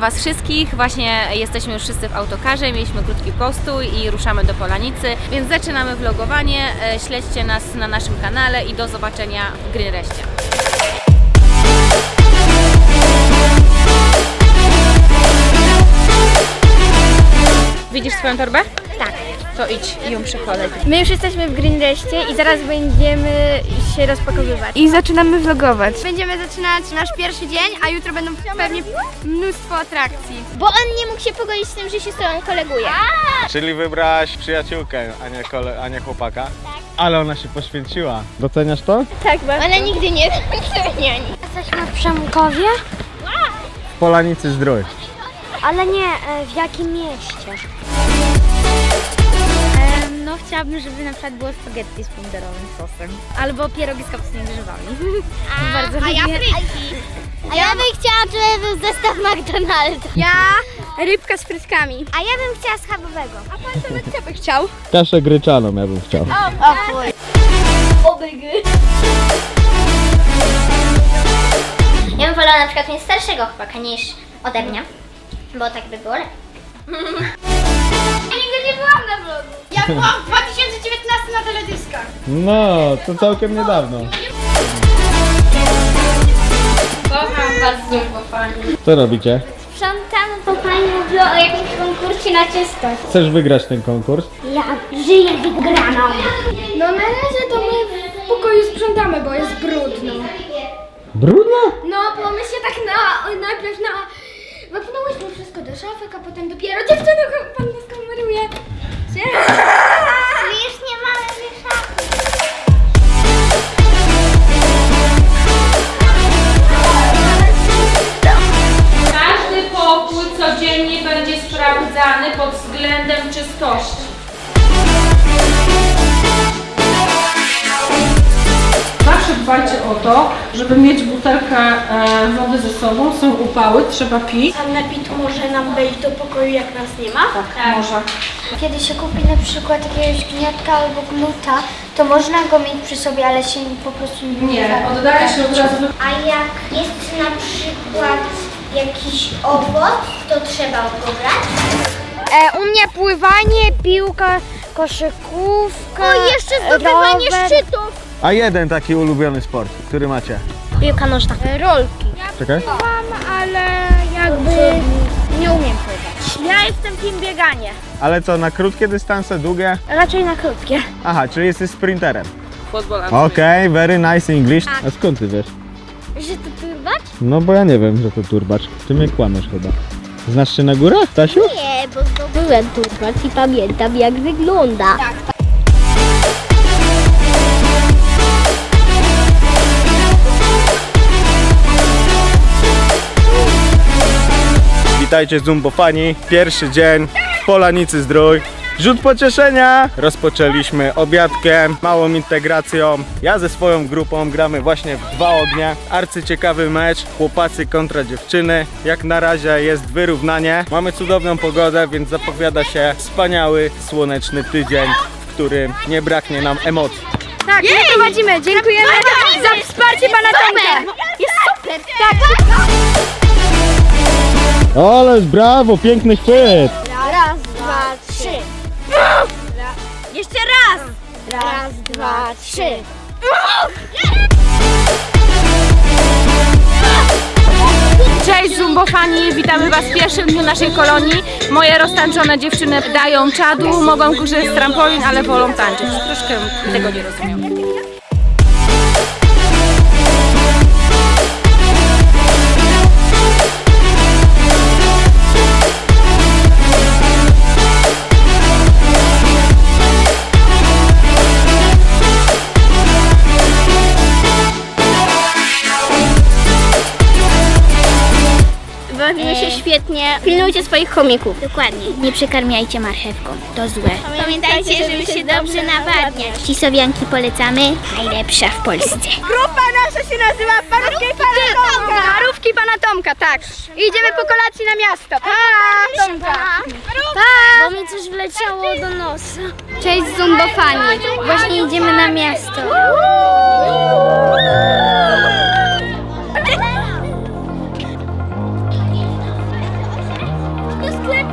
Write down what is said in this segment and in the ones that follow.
Was wszystkich. Właśnie jesteśmy już wszyscy w autokarze. Mieliśmy krótki postój i ruszamy do Polanicy, więc zaczynamy vlogowanie. E, Śledźcie nas na naszym kanale i do zobaczenia w Green Restie. Widzisz swoją torbę? Tak. To idź i ją przekolej. My już jesteśmy w Green Restie i zaraz będziemy się rozpakowywać. I zaczynamy vlogować. Będziemy zaczynać nasz pierwszy dzień, a jutro będą pewnie mnóstwo atrakcji. Bo on nie mógł się pogodzić z tym, że się z tobą koleguje. Czyli wybrałaś przyjaciółkę, a nie, kole, a nie chłopaka? Tak. Ale ona się poświęciła. Doceniasz to? Tak, bo ona nigdy nie docenia. Jesteśmy w Przemkowie, W Polanicy Zdrój. ale nie, e, w jakim mieście? No chciałabym, żeby na przykład było spaghetti z pomidorowym sosem. Albo pierogi z kapustnymi grzybami. Bardzo a ja lubię. frytki. A ja bym chciała, żeby był zestaw McDonald's. Ja rybka z frytkami. A ja bym chciała schabowego. A pan co by chciał? Kaszę gryczaną ja bym chciał. Ja bym wolała na przykład mieć starszego chłopaka niż ode mnie. Bo tak by było lepiej. Ja nigdy nie byłam na vlogu. Ja byłam w 2019 na teledyskach. No, to całkiem niedawno. Kocham Was, Zumbofani. Co robicie? Sprzątam, bo pani mówiła o jakimś konkursie na czystość. Chcesz wygrać ten konkurs? Ja żyję wygraną. No na razie to my w pokoju sprzątamy, bo jest brudno. Brudno? No, bo my się tak na, najpierw na... Wepchnęłyśmy wszystko do szafek, a potem dopiero dziewczyny pan nas kameruje. My już nie mamy. Każdy pokój codziennie będzie sprawdzany pod względem czystości. Dbajcie o to, żeby mieć butelkę e, wody ze sobą. Są upały, trzeba pić. Sanepid może nam wejść do pokoju, jak nas nie ma? Tak, może. Kiedy się kupi na przykład jakiegoś gniatka albo gluta, to można go mieć przy sobie, ale się po prostu nie Nie, oddaje się od razu do A jak jest na przykład jakiś owoc, to trzeba go brać. E, u mnie pływanie, piłka, koszykówka. O, jeszcze zdobywanie rower. szczytów. A jeden taki ulubiony sport, który macie? Piłka nożna. Rolki. Czekaj. Ale jakby nie umiem pływać. Ja jestem team bieganie. Ale co, na krótkie dystanse, długie? Raczej na krótkie. Aha, czyli jesteś sprinterem. Futbol Okej, very nice English. A skąd ty wiesz? Że to turbacz? No bo ja nie wiem, że to turbacz. Ty mnie kłamiesz chyba. Znasz się na górach, Tasiu? Nie, bo zdobyłem turbacz i pamiętam jak wygląda. Witajcie Zumbofani, pierwszy dzień w Polanicy Zdrój. Rzut pocieszenia! Rozpoczęliśmy obiadkiem, małą integracją. Ja ze swoją grupą gramy właśnie w dwa ognie. Arcyciekawy mecz, chłopacy kontra dziewczyny. Jak na razie jest wyrównanie. Mamy cudowną pogodę, więc zapowiada się wspaniały, słoneczny tydzień, w którym nie braknie nam emocji. Tak, my prowadzimy. Dziękujemy za wsparcie pana Tomka. Jest super. Tak. Ależ brawo, piękny chwyt! Raz, dwa, trzy. Jeszcze raz. Raz, dwa, trzy. Cześć Zumbofani, witamy Was w pierwszym dniu naszej kolonii. Moje roztańczone dziewczyny dają czadu, mogą korzystać z trampolin, ale wolą tańczyć. Troszkę tego nie rozumiem. Pilnujcie swoich chomików. Dokładnie. Nie przekarmiajcie marchewką. To złe. Pamiętajcie, żeby się dobrze nawadniać. Cisowianki polecamy. Najlepsza w Polsce. Grupa nasza się nazywa Parówki pana Tomka. Parówki pana Tomka, tak. Idziemy po kolacji na miasto. Pa, Tomka. Bo mi coś wleciało do nosa. Cześć Zumbofani. Właśnie idziemy na miasto.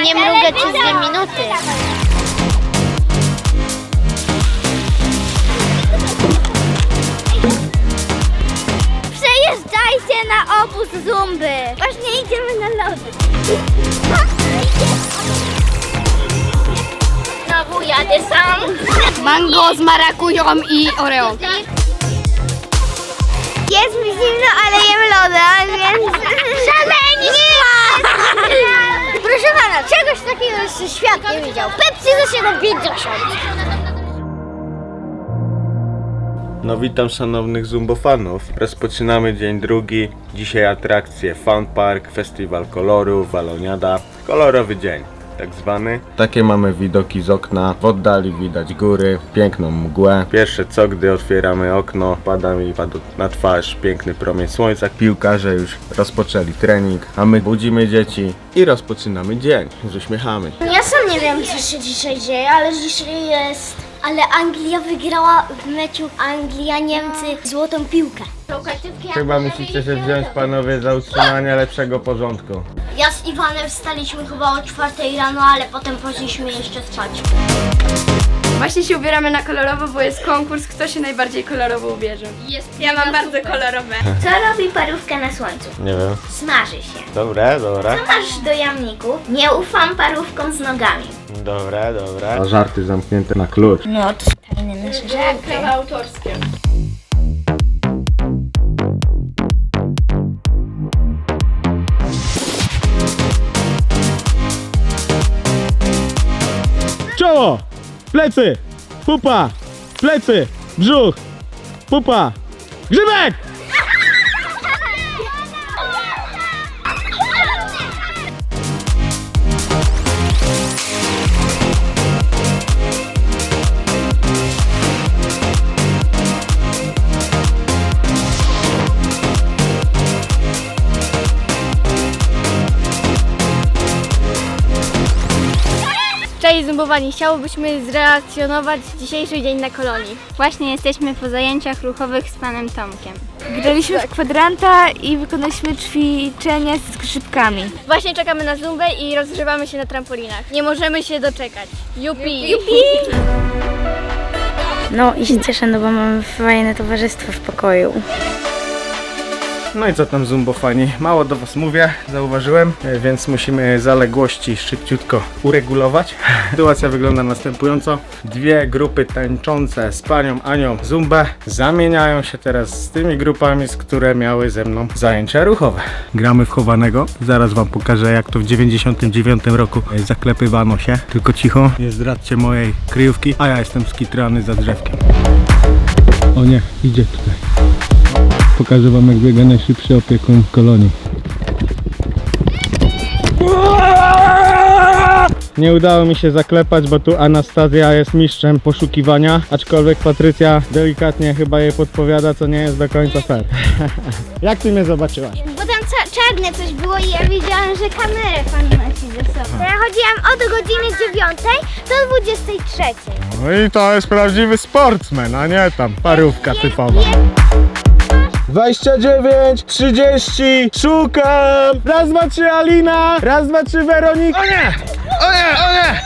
Nie mrugać przez dwie minuty. Przejeżdżajcie na obóz Zumby. Właśnie idziemy na lody. Znowu jadę sam. Mango z marakują i oreo. Jest mi zimno, ale jem loda, więc... Szaleni! Proszę pana, czegoś takiego jeszcze świat nie widział. Pepsi za 7,50. No witam szanownych zumbofanów. Rozpoczynamy dzień drugi. Dzisiaj atrakcje Fun Park, Festiwal Kolorów, Waloniada. Kolorowy dzień. Tak zwany. Takie mamy widoki z okna. W oddali widać góry, piękną mgłę. Pierwsze co, gdy otwieramy okno, pada mi padł na twarz piękny promień słońca. Piłkarze już rozpoczęli trening, a my budzimy dzieci i rozpoczynamy dzień z uśmiechami. Ja sam nie wiem, co się dzisiaj dzieje, ale dzisiaj jest... Ale Anglia wygrała w meczu Anglia-Niemcy złotą piłkę. Chyba musicie się wziąć panowie za utrzymanie lepszego porządku. Ja z Iwanem wstaliśmy chyba o czwartej rano, ale potem poszliśmy jeszcze spać. Właśnie się ubieramy na kolorowo, bo jest konkurs, kto się najbardziej kolorowo ubierze. Jest. Ja mam bardzo kolorowe. Co robi parówka na słońcu? Nie wiem. Smaży się. Dobre, dobre. Co masz do jamniku? Nie ufam parówkom z nogami. Dobre, dobre. A żarty zamknięte na klucz. No, to tajne nasze żarty. Prawa autorskie. Czoło! Plecy! Pupa! Plecy! Brzuch! Pupa! Grzybek! Cześć zumbowani, chciałbyśmy zreakcjonować dzisiejszy dzień na kolonii. Właśnie jesteśmy po zajęciach ruchowych z panem Tomkiem. Graliśmy w kwadranta i wykonaliśmy ćwiczenia z grzybkami. Właśnie czekamy na zumbę i rozgrzewamy się na trampolinach. Nie możemy się doczekać. Jupi! No i się cieszę, no bo mamy fajne towarzystwo w pokoju. No i co tam zumbofani? Mało do was mówię, zauważyłem, e, więc musimy zaległości szybciutko uregulować. Sytuacja wygląda następująco. Dwie grupy tańczące z panią Anią Zumbę zamieniają się teraz z tymi grupami, z które miały ze mną zajęcia ruchowe. Gramy w chowanego. Zaraz wam pokażę jak to w 99 roku e, zaklepywano się. Tylko cicho, nie zdradźcie mojej kryjówki, a ja jestem skitrany za drzewkiem. O nie, idzie tutaj. Pokażę wam jak biega najszybszy opiekun kolonii. Nie udało mi się zaklepać, bo tu Anastazja jest mistrzem poszukiwania, aczkolwiek Patrycja delikatnie chyba jej podpowiada, co nie jest do końca fair. jak ty mnie zobaczyłaś? Bo tam czarne coś było i ja wiedziałam, że kamerę pan nosi ze sobą. Ja chodziłam od godziny 9 do 23. No i to jest prawdziwy sportsman, a nie tam parówka typowa. 29, 30, szukam! Raz, dwa, trzy Alina! Raz, dwa, trzy Weronika! O nie! O nie, o nie!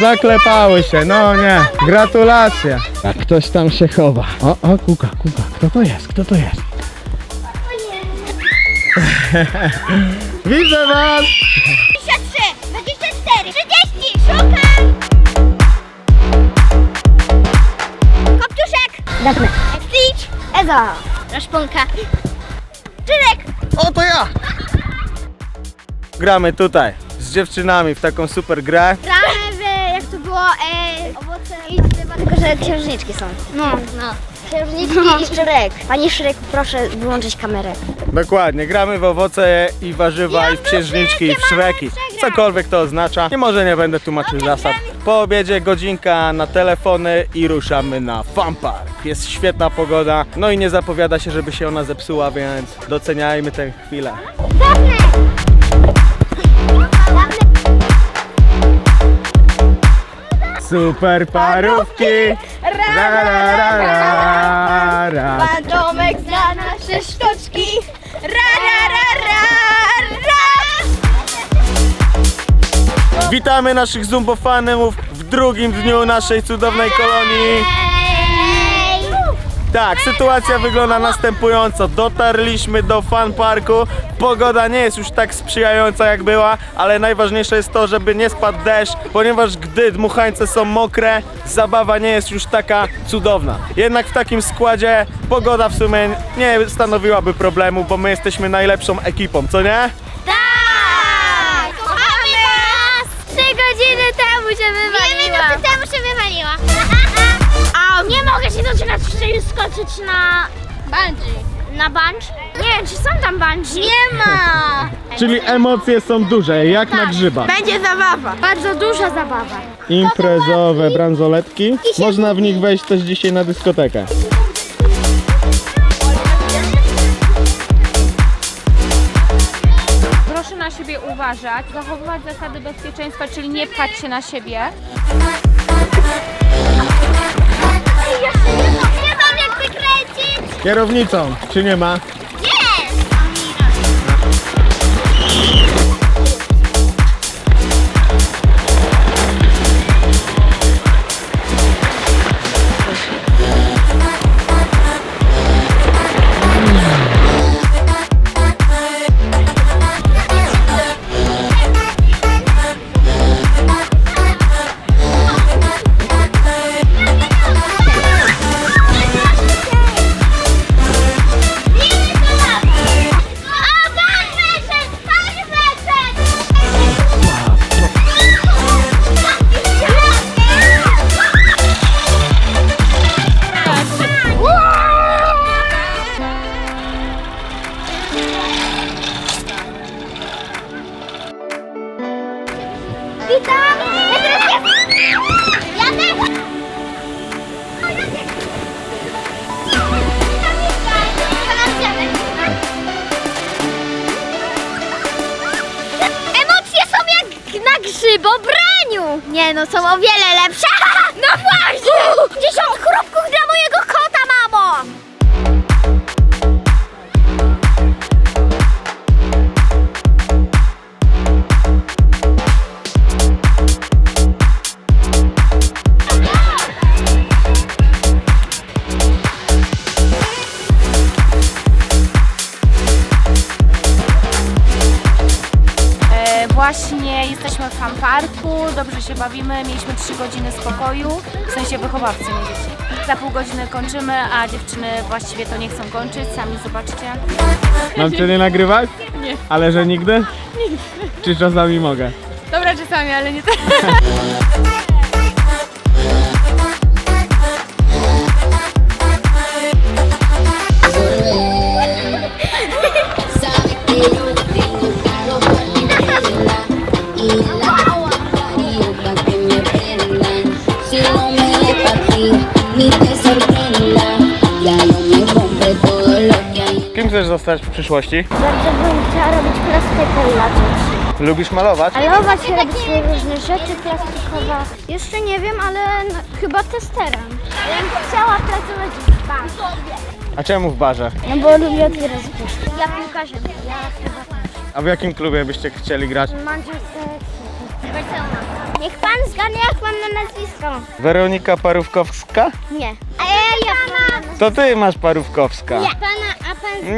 Zaklepały się, no nie. Gratulacje. Jak ktoś tam się chowa. O, o, kuka, kuka. Kto to jest? Kto to jest? Widzę was! 23, 24, 30, szukam! Kopciuszek! Dawne. Stitch! Eza! Raszponka. Czyrek! O, to ja! Gramy tutaj z dziewczynami w taką super grę. Gramy w, jak to było, e, owoce i drzewa, tylko że księżniczki są. No, no. Księżniczki i Szrek. Panie Szrek, proszę wyłączyć kamerę. Dokładnie, gramy w owoce i warzywa i w księżniczki i w szreki. cokolwiek to oznacza. Nie może nie będę tłumaczył zasad. Po obiedzie godzinka na telefony i ruszamy na Fun Park. Jest świetna pogoda, no i nie zapowiada się, żeby się ona zepsuła, więc doceniajmy tę chwilę. Super parówki! Ra, ra, ra, ra, ra. Pan Tomek zna nasze sztuczki. Ra, ra, ra, ra, ra. Witamy naszych zumbofanów w drugim dniu naszej cudownej kolonii. Tak, sytuacja wygląda następująco. Dotarliśmy do fun parku. Pogoda nie jest już tak sprzyjająca jak była, ale najważniejsze jest to, żeby nie spadł deszcz, ponieważ gdy dmuchańce są mokre, zabawa nie jest już taka cudowna. Jednak w takim składzie pogoda w sumie nie stanowiłaby problemu, bo my jesteśmy najlepszą ekipą, co nie? Tak! Kochamy! Trzy godziny temu się wywaliła. Dwie minuty temu się wywaliła. Nie mogę się doczekać, żeby skoczyć na... Bungee. Na bungee? Nie wiem, czy są tam bungee. Nie ma! Czyli emocje są duże, jak na grzyba. Będzie zabawa. Bardzo duża zabawa. Imprezowe bransoletki. Można w nich wejść też dzisiaj na dyskotekę. Proszę na siebie uważać, zachowywać zasady bezpieczeństwa, czyli nie pchać się na siebie. Mam jak wykręcić! Kierownicą, czy nie ma? No, są o wiele lepsze! Dobrze się bawimy, mieliśmy 3 godziny spokoju, w sensie wychowawcy nie dzieci. Za pół godziny kończymy, a dziewczyny właściwie to nie chcą kończyć, sami zobaczcie. Mam cię nie nagrywać? Nie. Ale że nigdy? Nigdy. Czy czasami mogę? Dobra, czasami, ale nie Sabes chcesz zostać w przyszłości? Bardzo bym chciała robić plastykę dla dzieci. Lubisz malować? Malować, robić różne rzeczy plastikowe. Jeszcze nie wiem, ale chyba testerem. Ja bym chciała pracować w banku. A czemu w barze? No bo lubię otwierać puszki. Ja piłkarzem. Ja chyba A w jakim klubie byście chcieli grać? Manchester City. Barcelona. Niech pan zgadnie, jak mam na nazwisko. Weronika Parówkowska? Nie. A ja, ja pana. To ty masz Parówkowska. Pana,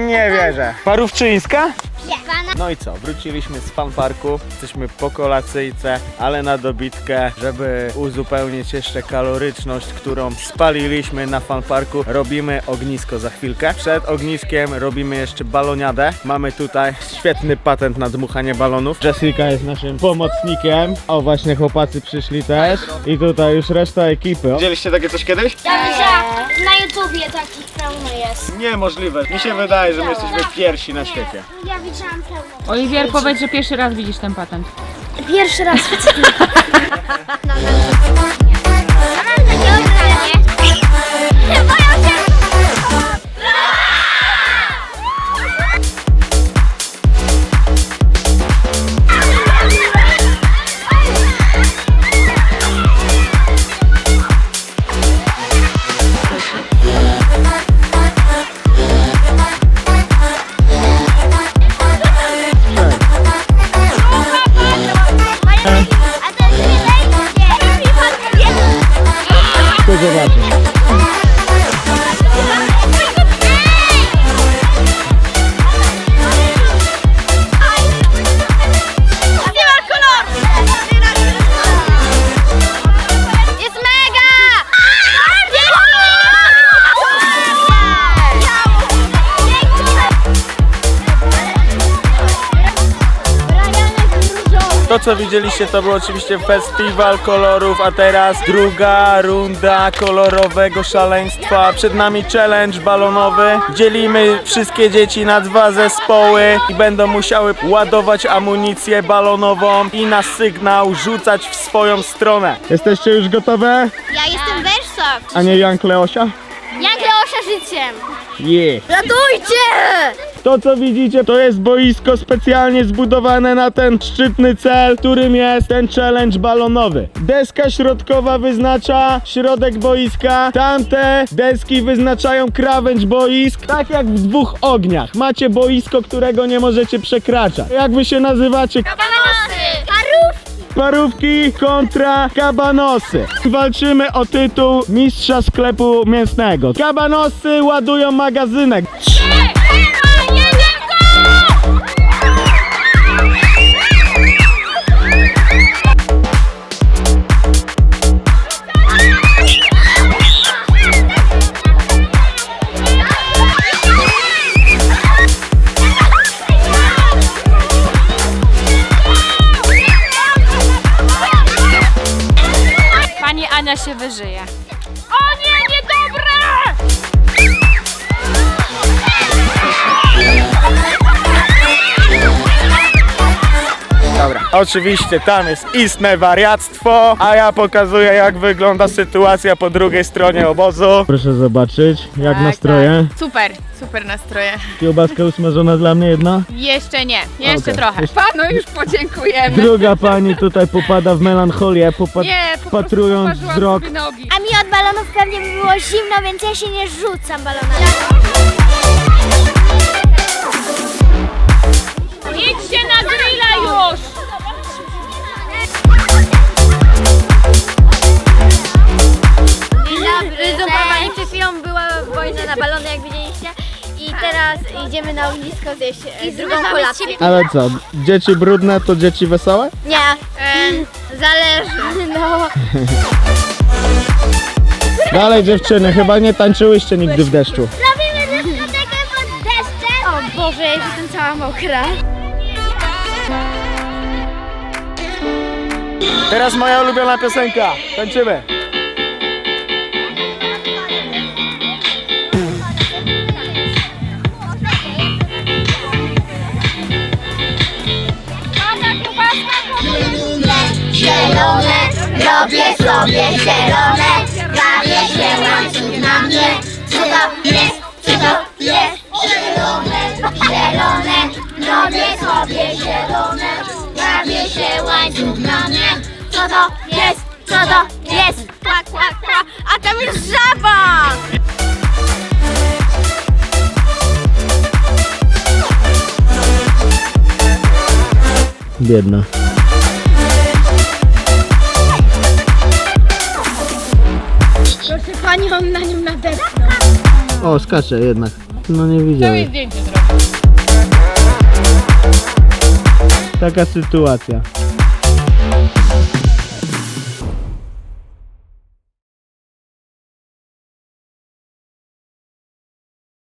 Nie wierzę. Parówczyńska? Nie. Pana. No i co, wróciliśmy z fan parku, jesteśmy po kolacyjce, ale na dobitkę, żeby uzupełnić jeszcze kaloryczność, którą spaliliśmy na fan parku, robimy ognisko za chwilkę. Przed ogniskiem robimy jeszcze baloniadę. Mamy tutaj świetny patent na dmuchanie balonów. Jessica jest naszym pomocnikiem. O, właśnie chłopacy przyszli też. I tutaj już reszta ekipy. Widzieliście takie coś kiedyś? Na YouTubie takich pełno jest. Niemożliwe. Mi się wydaje, że my jesteśmy pierwsi na świecie. Ja widziałam pełno. Oliwier, powiedz, że pierwszy raz widzisz ten patent. Pierwszy raz widzę. No. Ja co widzieliście to był oczywiście festiwal kolorów, a teraz druga runda kolorowego szaleństwa. Przed nami challenge balonowy. Dzielimy wszystkie dzieci na dwa zespoły i będą musiały ładować amunicję balonową i na sygnał rzucać w swoją stronę. Jesteście już gotowe? Ja jestem Wersow. A nie Jank Leosia? Życiem. Yeah. Ratujcie! To co widzicie to jest boisko specjalnie zbudowane na ten szczytny cel, którym jest ten challenge balonowy. Deska środkowa wyznacza środek boiska, tamte deski wyznaczają krawędź boisk, tak jak w dwóch ogniach. Macie boisko, którego nie możecie przekraczać. Jak wy się nazywacie? Kabanosy. Parów. Parówki kontra kabanosy. Walczymy o tytuł mistrza sklepu mięsnego. Kabanosy ładują magazynek. Pani Ania się Oczywiście tam jest istne wariactwo, a ja pokazuję jak wygląda sytuacja po drugiej stronie obozu. Proszę zobaczyć, jak nastroje. Super, super nastroje. Kiełbaska usmażona dla mnie jedna. Jeszcze nie, jeszcze Okej. trochę. Panu już podziękujemy. Druga pani tutaj popada w melancholię, popat... Nie, po prostu Patrując wzrok. sobie nogi. A mi od balonów pewnie by było zimno, więc ja się nie rzucam balonami. Na balony, jak widzieliście. I teraz idziemy na ognisko zjeść e, drugą kolację. Ale co, dzieci brudne to dzieci wesołe? Nie, zależy. No. Dalej dziewczyny, chyba nie tańczyłyście nigdy w deszczu. Robimy dyskotekę pod deszczem. O Boże, ja jestem cała mokra. Teraz moja ulubiona piosenka. Tańczymy. Zielone, robię sobie zielone. Bawię się łańcuch na mnie. Co to jest? Co to jest? Zielone, zielone, robię sobie zielone. Bawię się łańcuch na mnie. Co to jest? Co to jest? Kła, kła, kła. A tam jest żaba! Biedna. Pani, on na nim nadepnął. O, skacze jednak. No nie widziałem. Zdjęcie zrobię. Taka sytuacja.